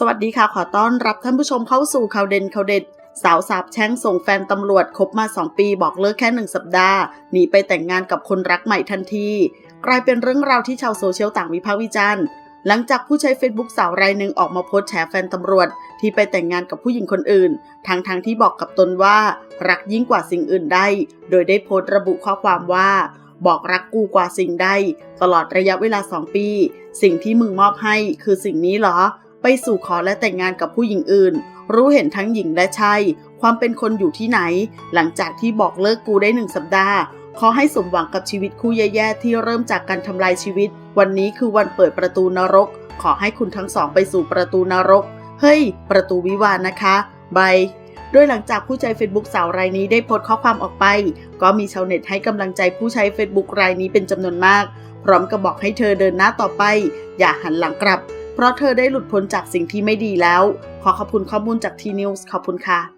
สวัสดีค่ะ ขอต้อนรับท่านผู้ชมเข้าสู่ข่าวเด่นข่าวเด็ด สาวสาบแช่งส่งแฟนตำรวจคบมา 2 ปีบอกเลิกแค่ 1 สัปดาห์หนีไปแต่งงานกับคนรักใหม่ทันทีกลายเป็นเรื่องราวที่ชาวโซเชียลต่างวิพากษ์วิจารณ์ หลังจากผู้ใช้ Facebook สาวรายหนึ่งออกมาโพสต์แฉแฟนตำรวจ ที่ไปแต่งงานกับผู้หญิงคนอื่นทางทางๆที่บอกกับตนว่า รักยิ่งกว่าสิ่งอื่นใดโดยได้โพสต์ระบุข้อความว่าบอกรักกูกว่าสิ่งใดตลอดระยะเวลา 2 ปี สิ่งที่มึงมอบให้คือสิ่งนี้เหรอ ไปสู่ขอและแต่งงานกับผู้หญิงอื่น รู้เห็นทั้งหญิงและชายความเป็นคนอยู่ที่ไหน หลังจากที่บอกเลิกกูได้หนึ่งสัปดาห์ ขอให้สมหวังกับชีวิตคู่แย่ๆที่เริ่มจากการทำลายชีวิต วันนี้คือวันเปิดประตูนรก ขอให้คุณทั้งสองไปสู่ประตูนรก เฮ้ย ประตูวิวานะคะบายโดยหลังจากผู้ใช้ Facebook สาวรายนี้ได้โพสต์ข้อความออกไป ก็มีชาวเน็ตให้กำลังใจผู้ใช้ Facebook รายนี้เป็นจำนวนมาก พร้อมกับบอกให้เธอเดินหน้าต่อไป อย่าหันหลังกลับ เพราะเธอได้หลุดพ้นจากสิ่งที่ไม่ดีแล้ว ขอขอบคุณข้อมูลจากทีนิวส์ขอบคุณค่ะ